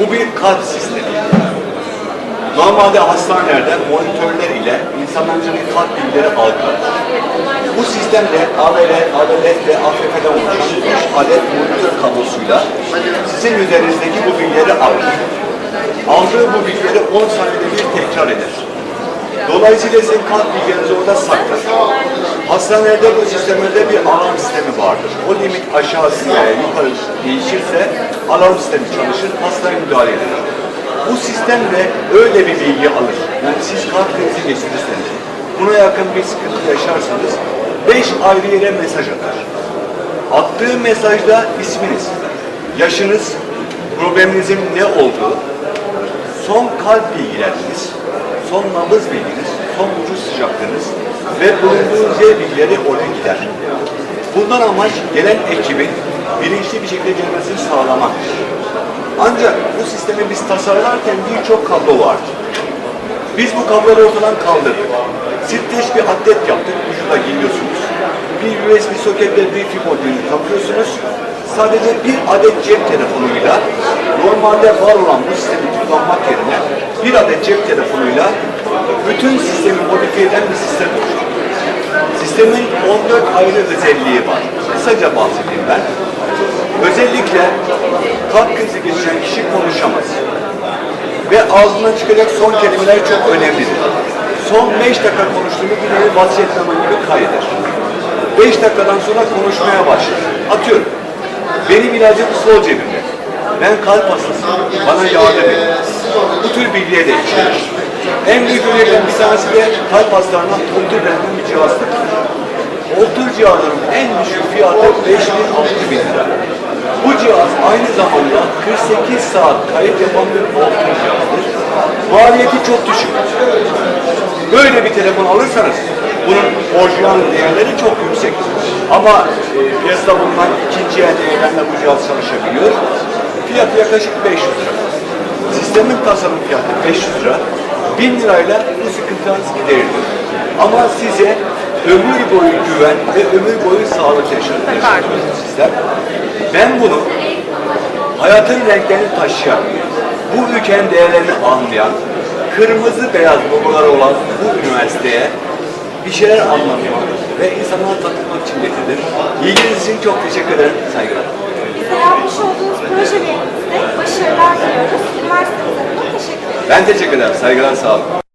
Bu bir kart sistemi. Normalde hastanelerde monitörler ile insanların kalp bilgileri algılar. Bu sistemde AVL, AVLF ve AFF'den 3 adet monitör kablosuyla sizin üzerinizdeki bu bilgileri alır. Aldığı bu bilgileri 10 saniyede bir tekrar eder. Dolayısıyla sizin kalp bilgilerinizi orada saklar. Hastanelerde bu sistemlerde bir alarm sistemi vardır. O limit aşağısı veya yukarı değişirse alarm sistemi çalışır, hastaya müdahale edilir. Bu sistem de öyle bir bilgi alır. Yani siz kalp krizi geçirirseniz, buna yakın bir sıkıntı yaşarsanız 5 ayrı yere mesaj atar. Attığı mesajda isminiz, yaşınız, probleminizin ne olduğu, son kalp bilgileriniz, son nabız bilginiz, son vücut sıcaklığınız ve bulunduğunuz yer bilgileri oraya gider. Bundan amaç gelen ekibin bilinçli bir şekilde gelmesini sağlamaktır. Ancak bu sistemi biz tasarlarken birçok kablo vardı. Biz bu kabloları ortadan kaldırdık. Streç bir atlet yaptık, ucuna giyiyorsunuz. Bir USB soketle bir modülünü takıyorsunuz. Sadece bir adet cep telefonuyla normalde var olan bu sistemi kullanmak yerine bir adet cep telefonuyla bütün sistemi modifiye eden bir sistem. Sistemin 14 ayrı özelliği var. Kısaca bahsedeyim ben. Özellikle kalp krizi geçiren kişi konuşamaz. Ve ağzından çıkacak son kelimeler çok önemlidir. Son 5 dakika konuştuğunu bir vasiyetname gibi kaydeder. 5 dakikadan sonra konuşmaya başlar. Atıyorum. Benim ilacım sol cebimde. Ben kalp hastasıyım. Bana yardım edin. Bu tür bilgiye de içerir. En büyük örneklerden bir tanesi de kalp hastalarına Holter denilen bir cihazdır. Holter cihazının en düşük fiyatı 5 bin 6 bin lira. Bu cihaz aynı zamanda 48 saat kayıt yapan bir Holter cihazıdır. Maliyeti çok düşük. Böyle bir telefon alırsanız bunun orijinal değerleri çok yüksek. Ama e, piyasada bulunan ikinci el değerlerle bu cihaz çalışabiliyor. Fiyatı yaklaşık 500 lira. Sistemin tasarım fiyatı 500 lira. 1000 lirayla bu sıkıntınız giderilir. Ama size ömür boyu güven ve ömür boyu sağlık yaşatır sistem. Ben bunu hayatın renklerini taşıyan, bu ülkenin değerlerini anlayan, kırmızı beyaz logoları olan bu üniversiteye bir şeyler anlatmak ve insanlara tanıtmak için getirdim. İlginiz için çok teşekkür ederim. Saygılar. Bize yapmış olduğunuz Ben teşekkür ederim. Saygılar, sağ olun.